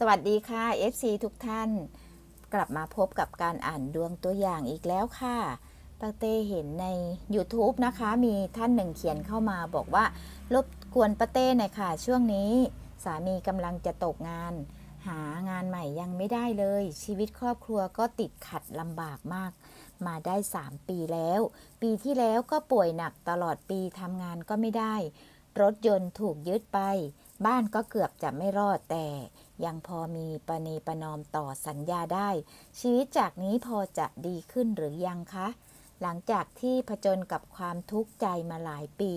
สวัสดีค่ะ FC ทุกท่าน กลับมาพบกับการอ่านดวงตัวอย่างอีกแล้วค่ะป้าเต้เห็นใน YouTube นะคะ มีท่านหนึ่งเขียนเข้ามาบอกว่า รบกวนป้าเต้หน่อยค่ะ ช่วงนี้ สามีกำลังจะตกงาน หางานใหม่ยังไม่ได้เลย ชีวิตครอบครัวก็ติดขัดลำบากมาก มาได้ 3 ปีแล้ว ปีที่แล้วก็ป่วยหนักตลอดปีทำงานก็ไม่ได้ รถยนต์ถูกยึดไป บ้านก็เกือบจะไม่รอดแต่ยังพอมีประนีประนอมต่อสัญญาได้ ชีวิตจากนี้พอจะดีขึ้นหรือยังคะ หลังจากที่ผจญกับความทุกข์ใจมาหลายปี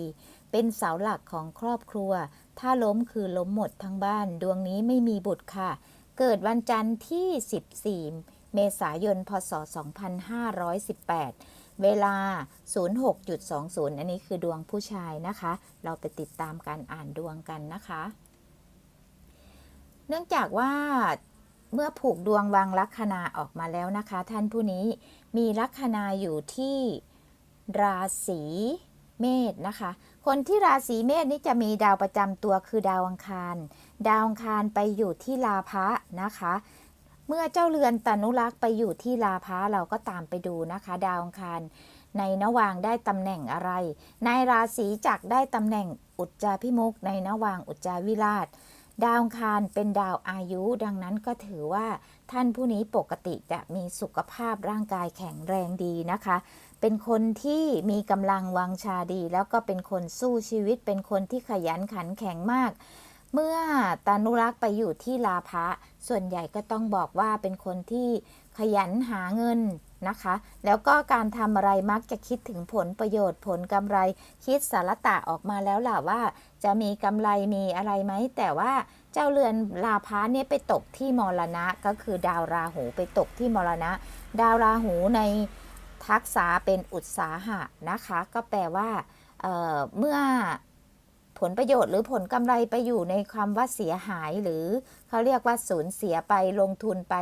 เป็นเสาหลักของครอบครัว ถ้าล้มคือล้มหมดทั้งบ้าน ดวงนี้ไม่มีบุตรค่ะ เกิดวันจันทร์ที่ 14 เมษายน พศ 2518 เวลา 06.20 อันนี้คือดวงผู้ชายนะคะ เราไปติดตามการอ่านดวงกันนะคะ เนื่องจากว่าเมื่อผูกดวงวางลัคนาออกมาแล้วนะคะ ท่านผู้นี้มีลัคนาอยู่ที่ราศีเมษนะคะ คนที่ราศีเมษนี้จะมีดาวประจำตัวคือดาวอังคาร ดาวอังคารไปอยู่ที่ลาภะนะคะ เมื่อเจ้าเรือนตนุรักษ์ไปอยู่ที่ลาภะเราก็ตามไปดูนะคะ ดาวองคารในนวางได้ตำแหน่งอะไร ในราศีจักรได้ตำแหน่งอุจจาพิมุกในนวางอุจจาวิราช ดาวองคารเป็นดาวอายุ ดังนั้นก็ถือว่าท่านผู้นี้ปกติจะมีสุขภาพร่างกายแข็งแรงดีนะคะ เป็นคนที่มีกำลังวังชาดี แล้วก็เป็นคนสู้ชีวิต เป็นคนที่ขยันขันแข็งมาก เมื่อตานุรักษ์ไปอยู่ที่ลาภะส่วนใหญ่ก็ต้องบอกว่าเป็นคนที่ขยันหาเงินนะคะ แล้วก็การทำอะไรมักจะคิดถึงผลประโยชน์ผลกำไรคิดสารตะออกมาแล้วล่ะว่า จะมีกำไรมีอะไรไหม แต่ว่าเจ้าเรือนลาพะเนี่ยไปตกที่มรณะ ก็คือดาวราหูไปตกที่มรณะ ดาวราหูในทักษะเป็นอุตสาหะนะคะ ก็แปลว่าเเมื่อ ผลประโยชน์หรือผลกำไรไปอยู่ในความว่าเสียหายหรือ เขาเรียกว่าสูญเสียไปลงทุนไป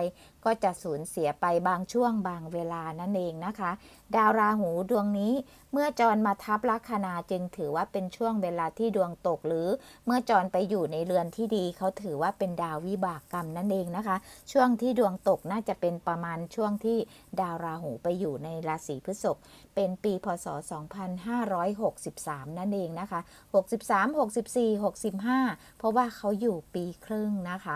ก็จะสูญเสียไปบางช่วงบางเวลานั่นเองนะคะ ดาวราหูดวงนี้ เมื่อจรมาทับลัคนาจึงถือว่าเป็นช่วงเวลาที่ดวงตกหรือ เมื่อจรไปอยู่ในเรือนที่ดี เขาถือว่าเป็นดาววิบากกรรมนั่นเองนะคะ ช่วงที่ดวงตกน่าจะเป็นประมาณช่วงที่ดาวราหูไปอยู่ในราศีพฤษภเป็นปีพศ 2563 นั่นเองนะคะ 63 64 65 เพราะว่าเขาอยู่ปีครึ่งนะคะ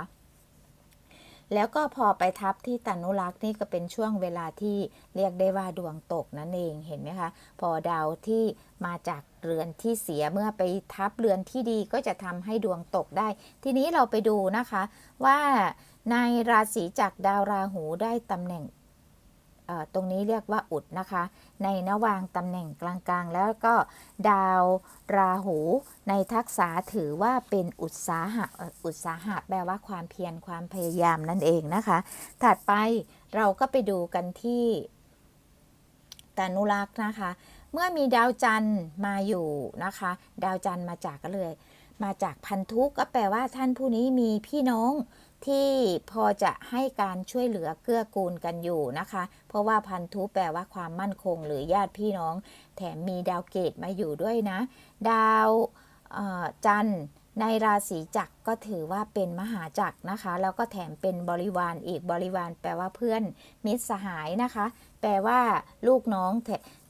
แล้วก็พอไปทับที่ตนุรักษ์นี่ก็เป็นช่วงเวลาที่เรียกได้ว่าดวงตกนั่นเองเห็นไหมคะ พอดาวที่มาจากเรือนที่เสียเมื่อไปทับเรือนที่ดีก็จะทำให้ดวงตกได้ ทีนี้เราไปดูนะคะว่าในราศีจากดาวราหูได้ตำแหน่ง ตรงนี้เรียกว่าอุดนะคะ ในนวางตำแหน่งกลางๆ แล้วก็ดาวราหู ในทักษะถือว่าเป็นอุตสาหะอุตสาหะแปลว่าความเพียรความพยายามนั่นเองนะคะ ถัดไปเราก็ไปดูกันที่ตานุรักษ์นะคะ เมื่อมีดาวจันทร์มาอยู่นะคะ ดาวจันทร์มาจากก็เลย มาจากพันธุก็แปลว่าท่านผู้นี้มีพี่น้อง ที่พอจะให้การช่วยเหลือเกื้อกูลกันอยู่นะคะ เพราะว่าพันธุแปลว่าความมั่นคงหรือญาติพี่น้อง แถมมีดาวเกตมาอยู่ด้วยนะ ดาวจันทร์ในราศีจักรก็ถือว่าเป็นมหาจักรนะคะ แล้วก็แถมเป็นบริวารอีกบริวารแปลว่าเพื่อนมิตรสหายนะคะ แปลว่าลูกน้อง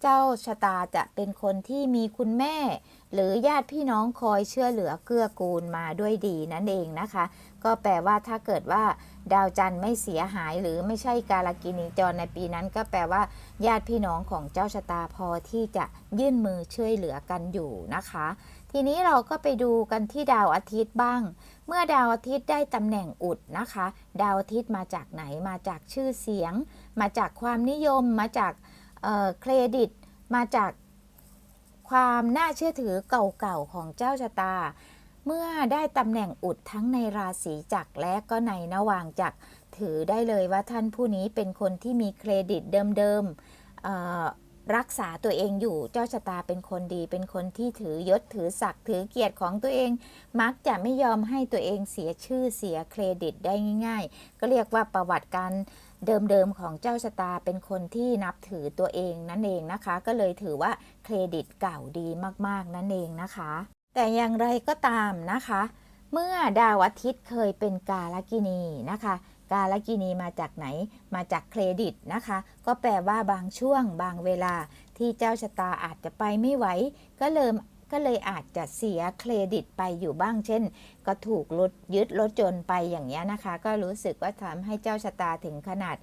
เจ้าชะตาจะเป็นคนที่มีคุณแม่ หรือญาติพี่น้องคอยเชื่อเหลือเกื้อกูลมาด้วยดีนั่นเองนะคะ ก็แปลว่าถ้าเกิดว่า ดาวจันทร์ไม่เสียหายหรือไม่ใช่การากินีจรในปีนั้น ก็แปลว่า ญาติพี่น้องของเจ้าชะตาพอที่จะยื่นมือช่วยเหลือกันอยู่นะคะ ทีนี้เราก็ไปดูกันที่ดาวอาทิตย์บ้าง เมื่อดาวอาทิตย์ได้ตำแหน่งอุดนะคะ ดาวอาทิตย์มาจากไหนมาจากชื่อเสียง มาจากความนิยม มาจากเเครดิต มาจากความน่าเชื่อถือเก่าๆของเจ้าชะตา เมื่อได้ตำแหน่งอุดทั้งในราศีจักรและก็ในนวางจักรถือได้เลยว่าท่านผู้นี้เป็นคนที่มีเครดิตเดิมๆรักษาตัวเองอยู่เจ้าชะตาเป็นคนดี เป็นคนที่ถือยศถือศักดิ์ถือเกียรติของตัวเอง มักจะไม่ยอมให้ตัวเองเสียชื่อเสียเครดิตได้ง่าย ๆ ก็เรียกว่าประวัติการเดิมๆของเจ้าชะตาเป็นคนที่นับถือตัวเองนั่นเองนะคะ ก็เลยถือว่าเครดิตเก่าดีมากๆนั่นเองนะคะ แต่อย่างไรก็ตามนะคะ เมื่อดาวอาทิตย์เคยเป็นกาลกินีนะคะ กาลกินีมาจากไหน มาจากเครดิตนะคะ ก็แปลว่าบางช่วงบางเวลาที่เจ้าชะตาอาจจะไปไม่ไหว ก็เริ่มก็เลยอาจจะเสียเครดิตไปอยู่บ้าง เช่น ก็ถูกรถยึดรถจนไปอย่างเงี้ยนะคะ ก็รู้สึกว่าทำให้เจ้าชะตาถึงขนาด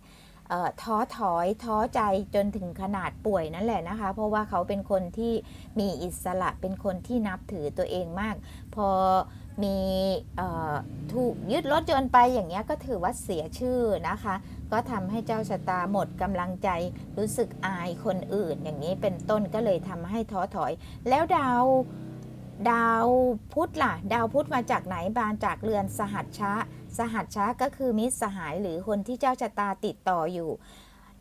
ท้อถอยท้อใจจนถึงขนาดป่วยนั่นแหละนะคะ เพราะว่าเขาเป็นคนที่มีอิสระเป็นคนที่นับถือตัวเองมาก พอมีออถูกยึดรถยนต์ไปอย่างเงี้ยก็ถือว่าเสียชื่อนะคะ ก็ทำให้เจ้าชะตาหมดกำลังใจรู้สึกอายคนอื่น อย่างนี้เป็นต้นก็เลยทำให้ท้อถอย แล้วดาวดาวพุธล่ะ ดาวพุธมาจากไหนบานจากเรือนสหัชชะ สหัชชะก็คือมิตรสหายหรือคนที่เจ้าชะตาติดต่ออยู่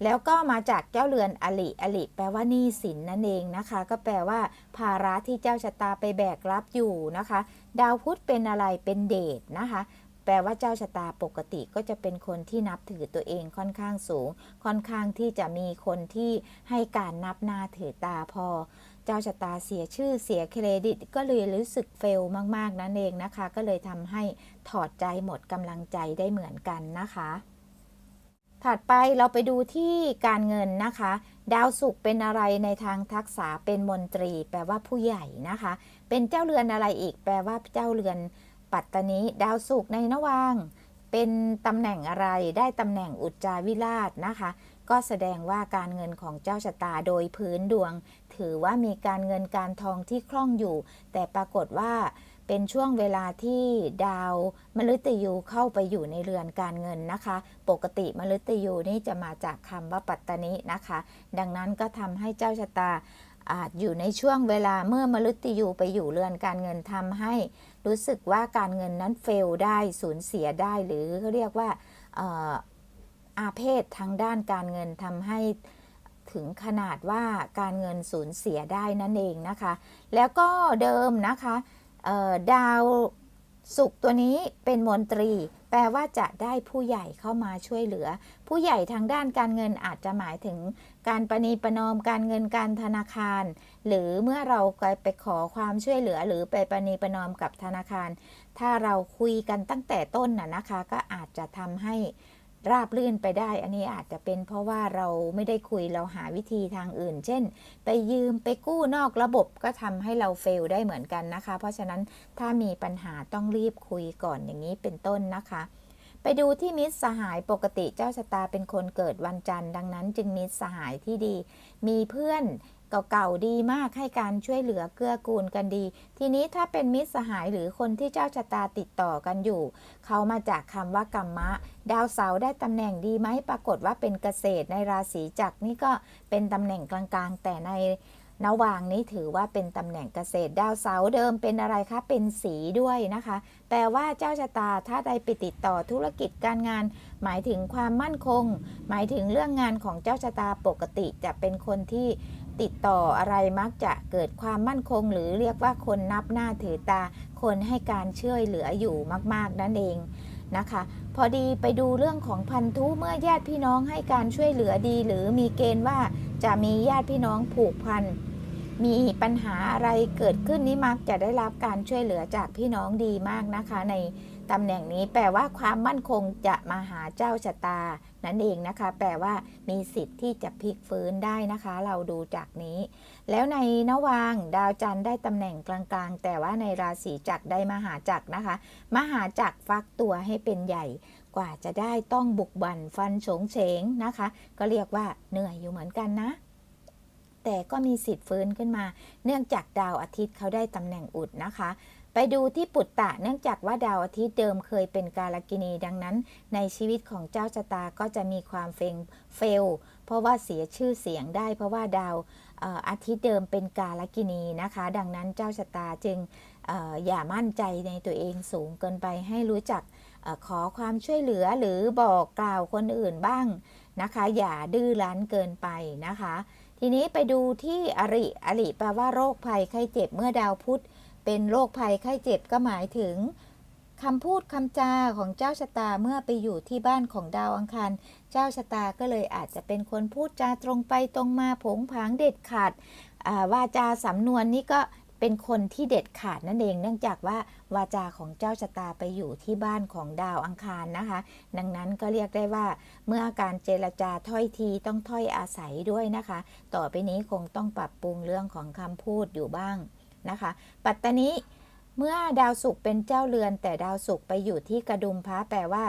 แล้วก็มาจากเจ้าเรือนอลิอลิแปลว่าหนี้สินนั่นเองนะคะ ก็แปลว่า ภาระที่เจ้าชะตาไปแบกรับอยู่นะคะ ดาวพุธเป็นอะไรเป็นเดชนะคะ แปลว่าเจ้าชะตาปกติก็จะเป็นคนที่นับถือตัวเองค่อนข้างสูง ค่อนข้างที่จะมีคนที่ให้การนับหน้าถือตาพอ เจ้าชะตาเสียชื่อเสียเครดิต ก็เลยรู้สึกเฟลมากๆนั่นเองนะคะ ก็เลยทำให้ถอดใจหมดกำลังใจได้เหมือนกันนะคะ ถัดไปเราไปดูที่การเงินนะคะ ดาวศุกร์เป็นอะไรในทางทักษะเป็นมนตรี แปลว่าผู้ใหญ่นะคะ เป็นเจ้าเรือนอะไรอีก แปลว่าเจ้าเรือนปัตตานีดาวศุกร์ในนวางเป็นตำแหน่งอะไรได้ตำแหน่งอุจจาวิราชนะคะ ก็แสดงว่าการเงินของเจ้าชะตาโดยพื้นดวง ถือว่ามีการเงินการทองที่คล่องอยู่ แต่ปรากฏว่าเป็นช่วงเวลาที่ดาวมฤตยูเข้าไปอยู่ในเรือนการเงินนะคะ ปกติมฤตยูนี่จะมาจากคำว่าปัตตานินะคะ ดังนั้นก็ทำให้เจ้าชะตาอาจอยู่ในช่วงเวลาเมื่อมฤตยูไปอยู่เรือนการเงินทำให้รู้สึกว่าการเงินนั้นเฟลได้สูญเสียได้หรือเขาเรียกว่าเอ่ออาเพศทางด้านการเงินทำให้ ถึงขนาดว่าการเงินสูญเสียได้นั่นเองนะคะ แล้วก็เดิมนะคะดาวศุกร์ตัวนี้เป็นมนตรี แปลว่าจะได้ผู้ใหญ่เข้ามาช่วยเหลือ ผู้ใหญ่ทางด้านการเงินอาจจะหมายถึงการประนีประนอมการเงินการธนาคาร หรือเมื่อเราไปขอความช่วยเหลือ หรือไปประนีประนอมกับธนาคาร ถ้าเราคุยกันตั้งแต่ต้นน่ะนะคะ ก็อาจจะทำให้ ราบลื่นไปได้ อันนี้อาจจะเป็นเพราะว่าเราไม่ได้คุยเราหาวิธีทางอื่น เช่น ไปยืมไปกู้นอกระบบก็ทำให้เราเฟลได้เหมือนกันนะคะ เพราะฉะนั้นถ้ามีปัญหาต้องรีบคุยก่อนอย่างนี้เป็นต้นนะคะไปดูที่มิตรสหายปกติเจ้าชะตาเป็นคนเกิดวันจันทร์ดังนั้นจึงมีสหายที่ดี มีเพื่อน เก่าๆดีมากให้การช่วยเหลือเกื้อกูลกันดี ทีนี้ถ้าเป็นมิตรสหายหรือคนที่เจ้าชะตาติดต่อกันอยู่ เขามาจากคำว่ากรรมะ ดาวเสาร์ได้ตำแหน่งดีไหมปรากฏว่าเป็นเกษตรในราศีจักรนี่ก็เป็นตำแหน่งกลางๆ แต่ในนวางนี้ถือว่าเป็นตำแหน่งเกษตรดาวเสาร์เดิมเป็นอะไรคะ เป็นสีด้วยนะคะ แปลว่าเจ้าชะตาถ้าได้ไปติดต่อธุรกิจการงาน หมายถึงความมั่นคง หมายถึงเรื่องงานของเจ้าชะตาปกติจะเป็นคนที่ ติดต่ออะไรมักจะเกิดความมั่นคง หรือเรียกว่าคนนับหน้าถือตา คนให้การช่วยเหลืออยู่มาก ๆ นั่นเองนะคะ พอดีไปดูเรื่องของพันธุเมื่อญาติพี่น้องให้การช่วยเหลือดี หรือมีเกณฑ์ว่าจะมีญาติพี่น้องผูกพันมีปัญหาอะไรเกิดขึ้นนี่มักจะได้รับการช่วยเหลือจากพี่น้องดีมากนะคะใน ตำแหน่งนี้แปลว่าความมั่นคงจะมาหาเจ้าชะตา นั่นเองนะคะ แปลว่ามีสิทธิ์ที่จะพลิกฟื้นได้นะคะ เราดูจากนี้ แล้วในนวางดาวจันทร์ได้ตำแหน่งกลางๆ แต่ว่าในราศีจักรได้มหาจักรนะคะ มหาจักรฟักตัวให้เป็นใหญ่ กว่าจะได้ต้องบุกบั่นฟันโฉงเฉงนะคะ ก็เรียกว่าเหนื่อยอยู่เหมือนกันนะแต่ก็มีสิทธิ์ฟื้นขึ้นมา เนื่องจากดาวอาทิตย์เขาได้ตำแหน่งอุดนะคะ ไปดูที่ปุตตะเนื่องจากว่าดาวอาทิตย์เดิมเคยเป็นกาลกินีดังนั้น ในชีวิตของเจ้าชะตาก็จะมีความเฟงเฟล เพราะว่าเสียชื่อเสียงได้ เพราะว่าดาวอาทิตย์เดิมเป็นกาลกินีนะคะ ดังนั้นเจ้าชะตาจึงอย่ามั่นใจในตัวเองสูงเกินไปให้รู้จักอขอความช่วยเหลือหรือบอกกล่าวคนอื่นบ้างนะคะ อย่าดื้อรั้นเกินไปนะคะ ทีนี้ไปดูที่อริอริแปลว่าโรคภัยไข้เจ็บเมื่อดาวพุธ เป็นโรคภัยไข้เจ็บก็หมายถึงคำพูดคำจาของเจ้าชะตาเมื่อไปอยู่ที่บ้านของดาวอังคาร เจ้าชะตาก็เลยอาจจะเป็นคนพูดจาตรงไปตรงมาผงผางเด็ดขาดาวาจาสำนวนนี่ก็เป็นคนที่เด็ดขาดนั่นเอง เนื่องจากว่าวาจาของเจ้าชะตาไปอยู่ที่บ้านของดาวอังคารนะคะ ดังนั้นก็เรียกได้ว่าเมื่อการเจรจาถ้อยทีต้องถ้อยอาศัยด้วยนะคะ ต่อไปนี้คงต้องปรับปรุงเรื่องของคำพูดอยู่บ้าง นะคะ ปัตตานีเมื่อดาวศุกร์เป็นเจ้าเรือน แต่ดาวศุกร์ไปอยู่ที่กระดุมพระแปลว่า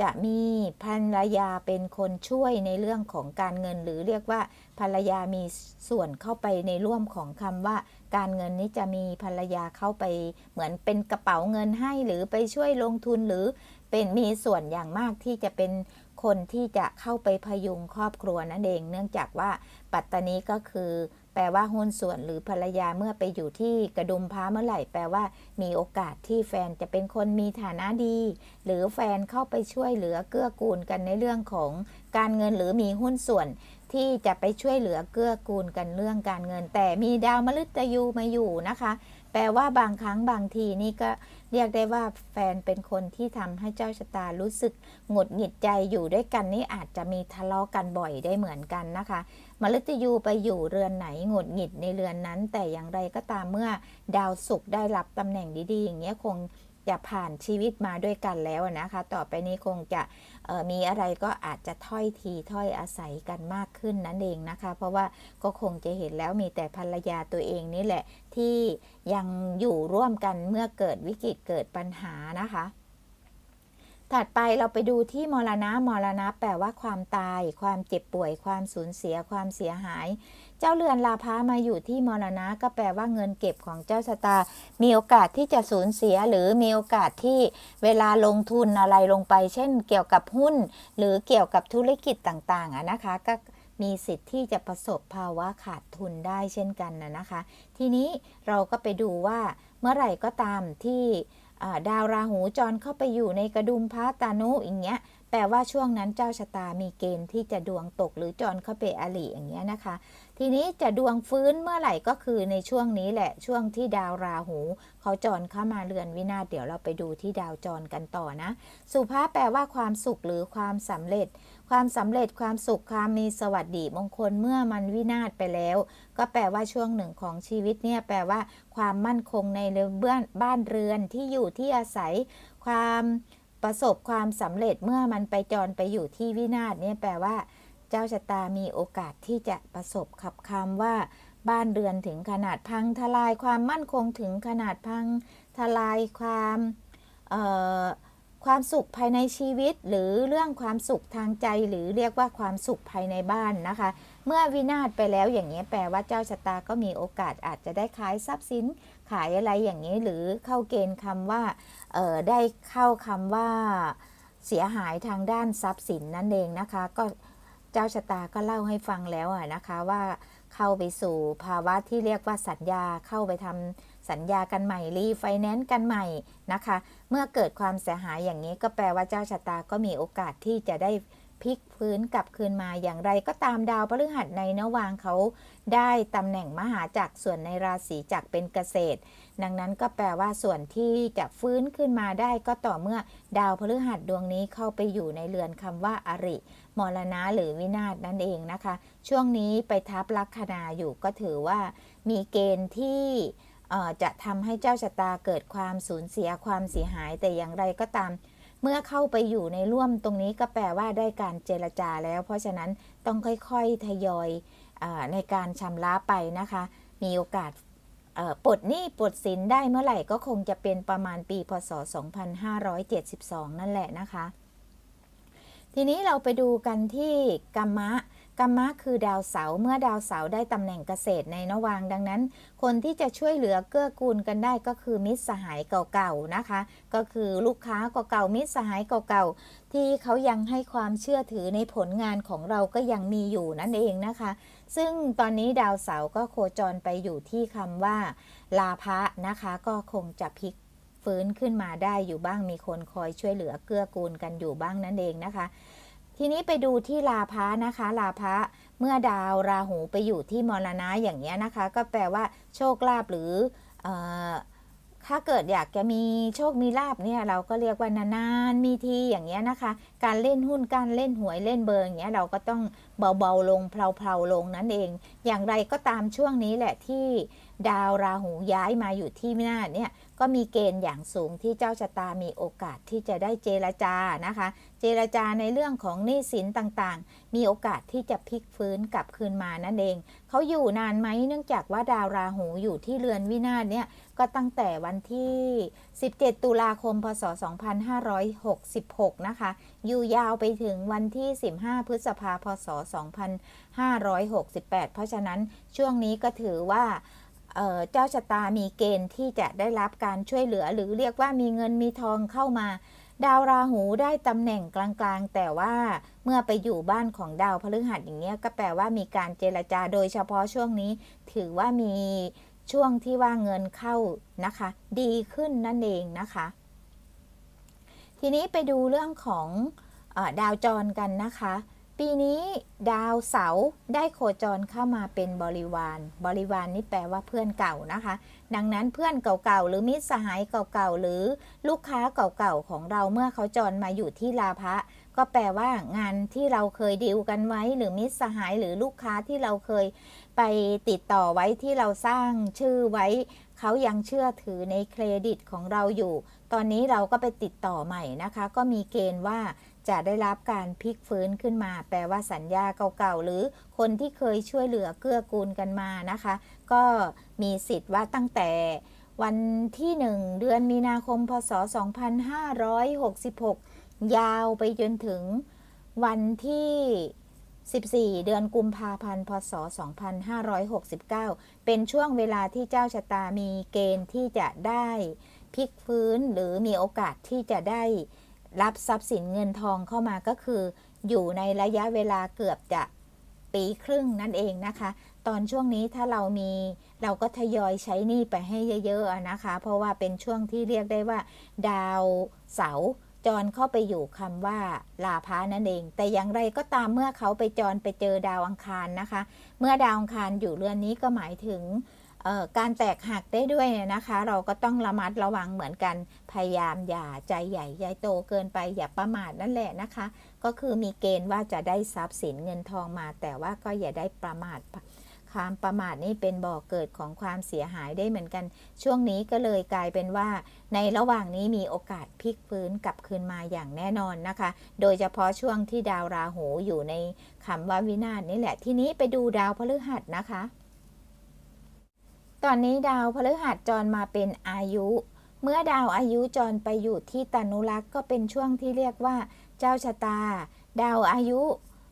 จะมีภรรยาเป็นคนช่วยในเรื่องของการเงิน หรือเรียกว่าภรรยามีส่วนเข้าไปในร่วมของคำว่า การเงินนี้จะมีภรรยาเข้าไป เหมือนเป็นกระเป๋าเงินให้หรือไปช่วยลงทุนหรือเป็นมีส่วนอย่างมากที่จะเป็นคนที่จะเข้าไปพยุงครอบครัวนั่นเอง เนื่องจากว่าปัตตานีก็คือ แปลว่าหุ้นส่วนหรือภรรยาเมื่อไปอยู่ที่กระดุมพร้าเมื่อไหร่ แปลว่า มีโอกาสที่แฟนจะเป็นคนมีฐานะดี หรือแฟนเข้าไปช่วยเหลือเกื้อกูลกันในเรื่องของการเงินหรือมีหุ้นส่วนที่จะไปช่วยเหลือเกื้อกูลกันเรื่องการเงิน แต่มีดาวมฤตยูมาอยู่นะคะ แปลว่าบางครั้งบางทีนี่ก็เรียกได้ว่าแฟนเป็นคนที่ทำให้เจ้าชะตารู้สึกหงุดหงิดใจอยู่ด้วยกันนี่อาจจะมีทะเลาะกันบ่อยได้เหมือนกันนะคะ มฤตยูไปอยู่เรือนไหนหงุดหงิดในเรือนนั้น แต่อย่างไรก็ตามเมื่อดาวศุกร์ได้รับตำแหน่งดี ๆ อย่างเงี้ยคงจะผ่านชีวิตมาด้วยกันแล้วนะคะ ต่อไปนี้คงจะมีอะไรก็อาจจะถ้อยทีถ้อยอาศัยกันมากขึ้นนั่นเองนะคะ เพราะว่าก็คงจะเห็นแล้วมีแต่ภรรยาตัวเองนี่แหละที่ยังอยู่ร่วมกันเมื่อเกิดวิกฤตเกิดปัญหานะคะ ถัดไปเราไปดูที่มรณะ มรณะ แปลว่าความตาย ความเจ็บป่วย ความสูญเสีย ความเสียหาย เจ้าเรือนลาพามาอยู่ที่มรณะ ก็แปลว่าเงินเก็บของเจ้าชะตา มีโอกาสที่จะสูญเสีย หรือมีโอกาสที่เวลาลงทุนอะไรลงไป เช่น เกี่ยวกับหุ้น หรือเกี่ยวกับธุรกิจต่างๆนะคะ ก็มีสิทธิ์ที่จะประสบภาวะขาดทุนได้เช่นกันนะนะคะ ทีนี้เราก็ไปดูว่าเมื่อไหร่ก็ตามที่ ดาวราหูจรเข้าไปอยู่ในกระดุมพระตานุอย่างเงี้ยแปลว่าช่วงนั้นเจ้าชะตามีเกณฑ์ที่จะดวงตกหรือจรเข้าไปอลิอย่างเงี้ยนะคะ ทีนี้จะดวงฟื้นเมื่อไหร่ก็คือในช่วงนี้แหละช่วงที่ดาวราหู เขาจรเข้ามาเรือนวินาศเดี๋ยวเราไปดูที่ดาวจรกันต่อนะ สุภาพแปลว่าความสุขหรือความสำเร็จ ความสำเร็จความสุขความมีสวัสดีมงคลเมื่อมันวินาศไปแล้ว ก็แปลว่าช่วงหนึ่งของชีวิตเนี่ยแปลว่า ความมั่นคงในเรือนบ้านเรือนที่อยู่ที่อาศัยความประสบความสำเร็จเมื่อมันไปจรไปอยู่ที่วินาศเนี่ยแปลว่า เจ้าชะตามีโอกาสที่จะประสบขับคำว่า บ้านเรือนถึงขนาดพังทลายความมั่นคงถึงขนาดพังทลายความ ความสุขภายในชีวิต หรือเรื่องความสุขทางใจ หรือเรียกว่าความสุขภายในบ้านนะคะ เมื่อวินาศไปแล้วอย่างนี้แปลว่าเจ้าชะตาก็มีโอกาสอาจจะได้ขายทรัพย์สิน ขายอะไรอย่างนี้หรือเข้าเกณฑ์คำว่าได้เข้าคำว่าเสียหายทางด้านทรัพย์สินนั่นเองนะคะ ก็เจ้าชะตาก็เล่าให้ฟังแล้วนะคะว่าเข้าไปสู่ภาวะที่เรียกว่าสัญญาเข้าไปทำ สัญญากันใหม่รีไฟแนนซ์กันใหม่นะคะ เมื่อเกิดความเสียหายอย่างนี้ก็แปลว่าเจ้าชะตาก็มีโอกาสที่จะได้พลิกฟื้นกลับคืนมาอย่างไรก็ตามดาวพฤหัสในนวางเขาได้ตำแหน่งมหาจักรส่วนในราศีจักรเป็นเกษตร ดังนั้นก็แปลว่าส่วนที่จะฟื้นขึ้นมาได้ก็ต่อเมื่อดาวพฤหัสดวงนี้เข้าไปอยู่ในเรือนคำว่าอริมรณะหรือวินาศนั่นเองนะคะ ช่วงนี้ไปทับลัคนาอยู่ก็ถือว่ามีเกณฑ์ที่ จะทำให้เจ้าชะตาเกิดความสูญเสียความเสียหาย แต่อย่างไรก็ตาม เมื่อเข้าไปอยู่ในร่วมตรงนี้ก็แปลว่าได้การเจรจาแล้ว เพราะฉะนั้นต้องค่อยๆทยอยอในการชำระไปนะคะ มีโอกาสปลดหนี้ปลดสินได้เมื่อไหร่ก็คงจะเป็นประมาณปี พศ 2572 นั่นแหละนะคะ ทีนี้เราไปดูกันที่กรรมะ กรรมะคือดาวเสาร์เมื่อดาวเสาร์ได้ตำแหน่งเกษตรในนวางดังนั้น คนที่จะช่วยเหลือเกื้อกูลกันได้ก็คือมิตรสหายเก่าๆนะคะ ก็คือลูกค้าเก่าๆมิตรสหายเก่าๆที่เขายังให้ความเชื่อถือในผลงานของเราก็ยังมีอยู่นั่นเองนะคะ ซึ่งตอนนี้ดาวเสาร์ก็โคจรไปอยู่ที่คำว่า ลาภะนะคะก็คงจะพลิกฟื้นขึ้นมาได้อยู่บ้างมีคนคอยช่วยเหลือเกื้อกูลกันอยู่บ้างนั่นเองนะคะ ทีนี้ไปดูที่ลาพะนะคะลาพะเมื่อดาวราหูไปอยู่ที่มรณะอย่างเงี้ยนะคะ ก็แปลว่า โชคลาภหรือถ้าเกิดอยากจะมีโชคมีลาบเนี่ยเราก็เรียกว่านานๆมีทีอย่างเงี้ยนะคะ การเล่นหุ้นการเล่นหวยเล่นเบอร์อย่างเงี้ยเราก็ต้องเบาๆลงเพลาๆลงนั่นเอง อย่างไรก็ตามช่วงนี้แหละที่ ดาวราหูย้ายมาอยู่ที่วินาศเนี่ยก็มีเกณฑ์อย่างสูงที่เจ้าชะตามีโอกาสที่จะได้เจรจานะคะ เจรจาในเรื่องของหนี้สินต่างๆ มีโอกาสที่จะพลิกฟื้นกลับคืนมานั่นเอง เขาอยู่นานไหมเนื่องจากว่าดาวราหูอยู่ที่เรือนวินาศเนี่ยก็ตั้งแต่วันที่ 17 ตุลาคม พศ 2566 นะคะ อยู่ยาวไปถึงวันที่ 15 พฤษภาพศ 2568 เพราะฉะนั้นช่วงนี้ก็ถือว่า เจ้าชะตามีเกณฑ์ที่จะได้รับการช่วยเหลือ หรือเรียกว่ามีเงินมีทองเข้ามา ดาวราหูได้ตำแหน่งกลางๆ แต่ว่าเมื่อไปอยู่บ้านของดาวพฤหัสอย่างเงี้ยก็แปลว่ามีการเจรจาโดยเฉพาะช่วงนี้ ถือว่ามีช่วงที่ว่าเงินเข้านะคะ ดีขึ้นนั่นเองนะคะ ทีนี้ไปดูเรื่องของอดาวจรกันนะคะ ปีนี้ดาวเสาร์ได้โคจรเข้ามาเป็นบริวาร บริวารนี่แปลว่าเพื่อนเก่านะคะ ดังนั้นเพื่อนเก่าๆหรือมิตรสหายเก่าๆหรือลูกค้าเก่าๆของเราเมื่อเขาจรมาอยู่ที่ลาภะก็แปลว่างานที่เราเคยดีลกันไว้ หรือมิตรสหายหรือลูกค้าที่เราเคยไปติดต่อไว้ที่เราสร้างชื่อไว้ เขายังเชื่อถือในเครดิตของเราอยู่ ตอนนี้เราก็ไปติดต่อใหม่นะคะ ก็มีเกณฑ์ว่า จะได้รับการพลิกฟื้นขึ้นมา แปลว่าสัญญาเก่าๆ หรือคนที่เคยช่วยเหลือเกื้อกูลกันมานะคะ ก็มีสิทธิ์ว่าตั้งแต่วันที่ 1 เดือนมีนาคม พศ 2566 ยาวไปจนถึงวันที่ 14 เดือนกุมภาพันธ์ พศ 2569 เป็นช่วงเวลาที่เจ้าชะตามีเกณฑ์ที่จะได้พลิกฟื้นหรือมีโอกาสที่จะได้ รับทรัพย์สินเงินทองเข้ามาก็คือ อยู่ในระยะเวลาเกือบจะปีครึ่งนั่นเองนะคะ ตอนช่วงนี้ถ้าเรามีเราก็ทยอยใช้หนี้ไปให้เยอะๆนะคะ เพราะว่าเป็นช่วงที่เรียกได้ว่า ดาวเสาจรเข้าไปอยู่คำว่าลาพานั่นเอง แต่อย่างไรก็ตามเมื่อเขาไปจรไปเจอดาวอังคารนะคะ เมื่อดาวอังคารอยู่เรือนนี้ก็หมายถึง การแตกหักได้ด้วยนะคะ เราก็ต้องระมัดระวังเหมือนกันพยายามอย่าใจใหญ่ใจโตเกินไปอย่าประมาทนั่นแหละนะคะ ก็คือมีเกณฑ์ว่าจะได้ทรัพย์สินเงินทองมา แต่ว่าก็อย่าได้ประมาทความประมาทนี่เป็นบ่อกเกิดของความเสียหายได้เหมือนกัน ช่วงนี้ก็เลยกลายเป็นว่า ในระหว่างนี้มีโอกาสพลิกฟื้นกลับคืนมาอย่างแน่นอนนะคะ โดยเฉพาะช่วงที่ดาวราหูอยู่ในคำว่าวินาศนี่แหละ ทีนี้ไปดูดาวพฤหัสนะคะ ตอนนี้ดาวพฤหัสจรมาเป็นอายุ เมื่อดาวอายุจรไปอยู่ที่ตนุรักษ์ก็เป็นช่วงที่เรียกว่า เจ้าชะตา ดาวอายุ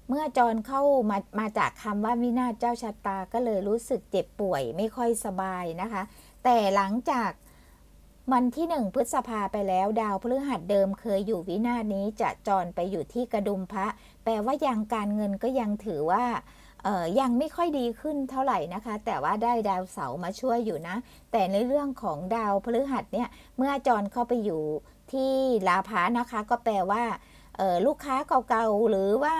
เมื่อจรเข้ามามาจากคำว่าวินาศเจ้าชะตาก็เลยรู้สึกเจ็บป่วยไม่ค่อยสบายนะคะ แต่หลังจากวันที่หนึ่งพฤษภาไปแล้วดาวพฤหัสเดิมเคยอยู่วินาศนี้จะจรไปอยู่ที่กระดุมพระ แปลว่ายังการเงินก็ยังถือว่า ยังไม่ค่อยดีขึ้นเท่าไหร่นะคะ แต่ว่าได้ดาวเสาร์มาช่วยอยู่นะ แต่ในเรื่องของดาวพฤหัสเนี่ยเมื่อจรเข้าไปอยู่ที่ลาภานะคะ ก็แปลว่าลูกค้าเก่าๆหรือว่า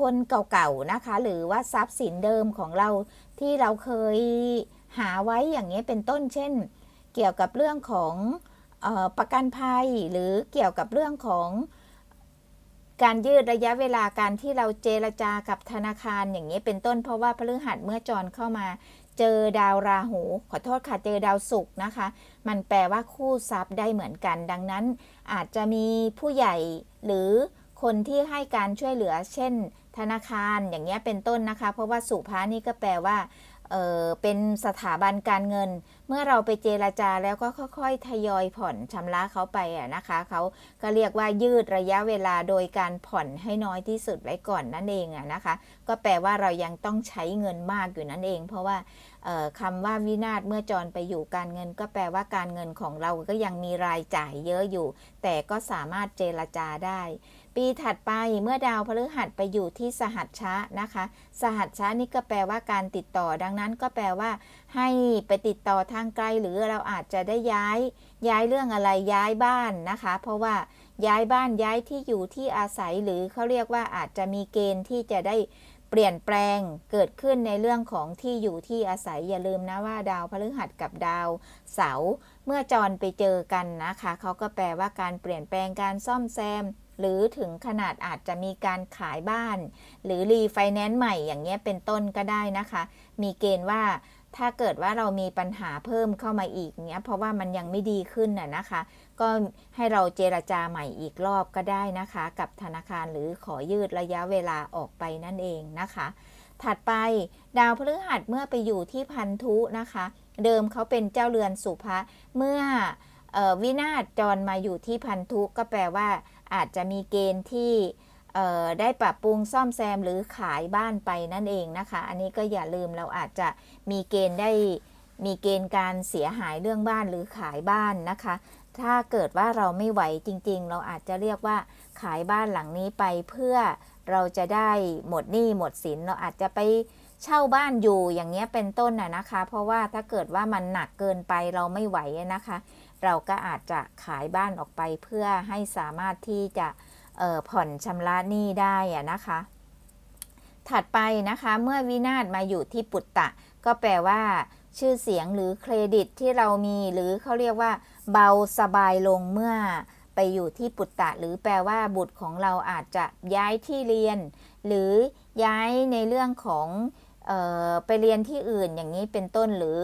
คนเก่าๆนะคะ หรือว่าทรัพย์สินเดิมของเราที่เราเคยหาไว้อย่างนี้เป็นต้นเช่น เกี่ยวกับเรื่องของออประกันภัยหรือเกี่ยวกับเรื่องของ การยืดระยะเวลาการที่เราเจรจากับธนาคารอย่างนี้เป็นต้นเพราะว่าพฤหัสเมื่อจรเข้ามาเจอดาวราหู ขอโทษค่ะเจอดาวศุกร์นะคะ มันแปลว่าคู่ทรัพย์ได้เหมือนกัน ดังนั้น อาจจะมีผู้ใหญ่หรือคนที่ให้การช่วยเหลือ เช่น ธนาคารอย่างเงี้ยเป็นต้นนะคะ เพราะว่าสุภานี่ก็แปลว่า เเป็นสถาบันการเงิน เมื่อเราไปเจราจาแล้วก็ค่อยๆ ทยอยผ่อนชำระเขาไปอะนะคะเขาก็เรียกว่ายืดระยะเวลาโดยการผ่อนให้น้อยที่สุดไว้ก่อนนั่นเองอะนะคะ ก็แปลว่าเรายังต้องใช้เงินมากอยู่นั่นเอง เพราะว่าคำว่าวินาศเมื่อจรไปอยู่การเงิน ก็แปลว่าการเงินของเราก็ยังมีรายจ่ายเยอะอยู่ แต่ก็สามารถเจรจาได้ ปีถัดไปเมื่อดาวพฤหัสไปอยู่ที่สหัชชะนะคะ สหัชชะนี่ก็แปลว่าการติดต่อ ดังนั้นก็แปลว่า ให้ไปติดต่อทางไกลหรือเราอาจจะได้ย้าย ย้ายเรื่องอะไรย้ายบ้านนะคะ เพราะว่าย้ายบ้านย้ายที่อยู่ที่อาศัยหรือเขาเรียกว่าอาจจะมีเกณฑ์ที่จะได้เปลี่ยนแปลงเกิดขึ้นในเรื่องของที่อยู่ที่อาศัยอย่าลืมนะว่าดาวพฤหัสกับดาวเสาร์เมื่อจรไปเจอกันนะคะเขาก็แปลว่าการเปลี่ยนแปลงการซ่อมแซม หรือถึงขนาดอาจจะมีการขายบ้าน หรือรีไฟแนนซ์ใหม่อย่างเงี้ยเป็นต้นก็ได้นะคะ มีเกณฑ์ว่าถ้าเกิดว่าเรามีปัญหาเพิ่มเข้ามาอีกเนี้ยเพราะว่ามันยังไม่ดีขึ้นน่ะนะคะ ก็ให้เราเจรจาใหม่อีกรอบก็ได้นะคะ กับธนาคารหรือขอยืดระยะเวลาออกไปนั่นเองนะคะ ถัดไปดาวพฤหัสเมื่อไปอยู่ที่พันธุนะคะ เดิมเขาเป็นเจ้าเรือนสุภะเมื่อออวินาศจรมาอยู่ที่พันธุก็แปลว่า อาจจะมีเกณฑ์ที่ได้ปรับปรุงซ่อมแซมหรือขายบ้านไปนั่นเองนะคะ อันนี้ก็อย่าลืมเราอาจจะมีเกณฑ์ได้มีเกณฑ์การเสียหายเรื่องบ้านหรือขายบ้านนะคะ ถ้าเกิดว่าเราไม่ไหวจริง ๆ เราอาจจะเรียกว่าขายบ้านหลังนี้ไปเพื่อเราจะได้หมดหนี้หมดสินเราอาจจะไปเช่าบ้านอยู่อย่างเงี้ยเป็นต้นน่ะนะคะ เพราะว่าถ้าเกิดว่ามันหนักเกินไปเราไม่ไหวนะคะ เราก็อาจจะขายบ้านออกไปเพื่อให้สามารถที่จะผ่อนชำระหนี้ได้ะนะคะ ถัดไปนะคะเมื่อวินาศมาอยู่ที่ปุตตะ ก็แปลว่า ชื่อเสียงหรือเครดิตที่เรามีหรือเขาเรียกว่า เบาสบายลงเมื่อไปอยู่ที่ปุตตะ หรือแปลว่าบุตรของเราอาจจะย้ายที่เรียน หรือย้ายในเรื่องของออไปเรียนที่อื่นอย่างนี้เป็นต้นหรือ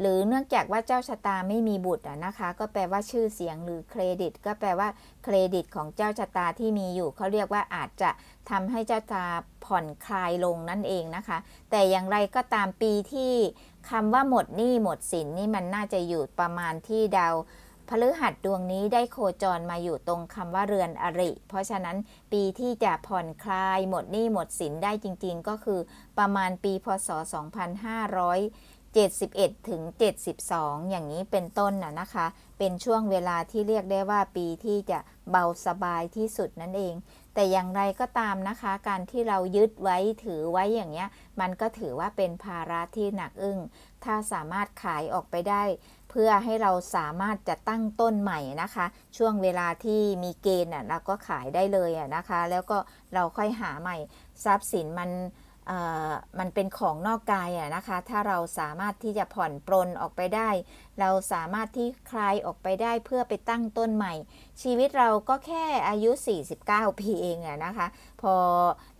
หรือเนื่องจากว่าเจ้าชะตาไม่มีบุตรนะคะ ก็แปลว่าชื่อเสียงหรือเครดิต ก็แปลว่าเครดิตของเจ้าชะตาที่มีอยู่เขาเรียกว่าอาจจะทำให้เจ้าชะตาผ่อนคลายลงนั่นเองนะคะ แต่อย่างไรก็ตามปีที่คำว่าหมดหนี้หมดสินนี่มันน่าจะอยู่ประมาณที่ดาวพฤหัสดวงนี้ได้โคจรมาอยู่ตรงคำว่าเรือนอริ เพราะฉะนั้นปีที่จะผ่อนคลายหมดหนี้หมดสินได้จริง ๆ ก็คือประมาณปีพศ 2500 71 ถึง 72 อย่างนี้เป็นต้นน่ะนะคะ เป็นช่วงเวลาที่เรียกได้ว่าปีที่จะเบาสบายที่สุดนั่นเอง แต่อย่างไรก็ตามนะคะ การที่เรายึดไว้ถือไว้อย่างเงี้ย มันก็ถือว่าเป็นภาระที่หนักอึ้ง ถ้าสามารถขายออกไปได้ เพื่อให้เราสามารถจะตั้งต้นใหม่นะคะ ช่วงเวลาที่มีเกณฑ์อะเราก็ขายได้เลยอะนะคะ แล้วก็เราค่อยหาใหม่ทรัพย์สินมัน มันเป็นของนอกกายอะนะคะ ถ้าเราสามารถที่จะผ่อนปลนออกไปได้ เราสามารถที่คลายออกไปได้เพื่อไปตั้งต้นใหม่ ชีวิตเราก็แค่อายุ 49 ปีเองอะนะคะ พอ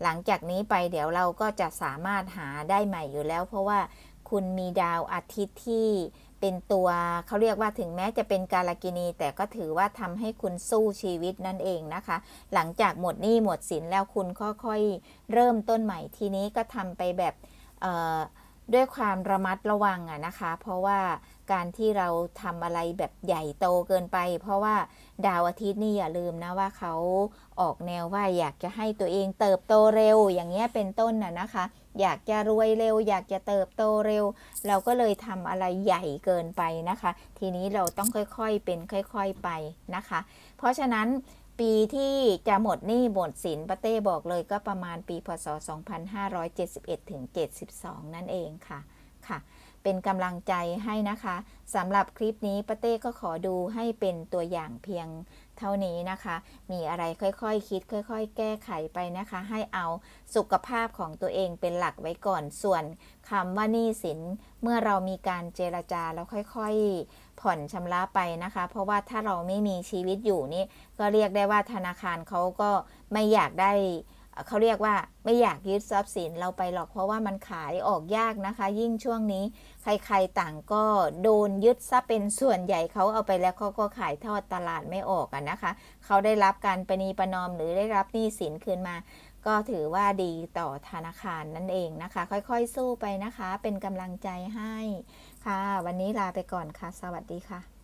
หลังจากนี้ไปเดี๋ยวเราก็จะสามารถหาได้ใหม่อยู่แล้ว เพราะว่าคุณมีดาวอาทิตย์ที่ เป็นตัวเขาเรียกว่าถึงแม้จะเป็นกาลกินี แต่ก็ถือว่าทำให้คุณสู้ชีวิตนั่นเองนะคะ หลังจากหมดหนี้หมดสินแล้วคุณค่อยๆเริ่มต้นใหม่ทีนี้ก็ทำไปแบบด้วยความระมัดระวังอะนะคะ เพราะว่าการที่เราทำอะไรแบบใหญ่โตเกินไป เพราะว่าดาวอาทิตย์นี่อย่าลืมนะว่าเขาออกแนวว่าอยากจะให้ตัวเองเติบโตเร็วอย่างเงี้ยเป็นต้นน่ะนะคะ อยากจะรวยเร็ว อยากจะเติบโตเร็ว เราก็เลยทำอะไรใหญ่เกินไปนะคะ ทีนี้เราต้องค่อยๆเป็นค่อยๆไปนะคะ เพราะฉะนั้นปีที่จะหมดหนี้หมดสินป้าเต้บอกเลยก็ประมาณปีพศ 2571ถึง72 นั่นเองค่ะค่ะ เป็นกำลังใจให้นะคะสำหรับคลิปนี้ป้าเต้ก็ขอดูให้เป็นตัวอย่างเพียงเท่านี้นะคะ มีอะไรค่อยๆคคิด ค่อย ๆ แก้ไขไปนะคะ ให้เอาสุขภาพของตัวเองเป็นหลักไว้ก่อน ส่วนคำว่าหนี้สิน เมื่อเรามีการเจรจาแล้วค่อยๆ ผ่อนชำระไปนะคะ เพราะว่าถ้าเราไม่มีชีวิตอยู่นี่ก็เรียกได้ว่าธนาคารเขาก็ไม่อยากได้ เขาเรียกว่าไม่อยากยึดทรัพย์สินเราไปหรอกเพราะว่ามันขายออกยากนะคะ ยิ่งช่วงนี้ ใครๆต่างก็โดนยึดซะเป็นส่วนใหญ่เขาเอาไปแล้วเขาก็ขายทอดตลาดไม่ออกอะนะคะ เขาได้รับการประนีประนอมหรือได้รับหนี้สินคืนมา ก็ถือว่าดีต่อธนาคารนั่นเองนะคะ ค่อยๆสู้ไปนะคะ เป็นกำลังใจให้ค่ะ วันนี้ลาไปก่อนค่ะ สวัสดีค่ะ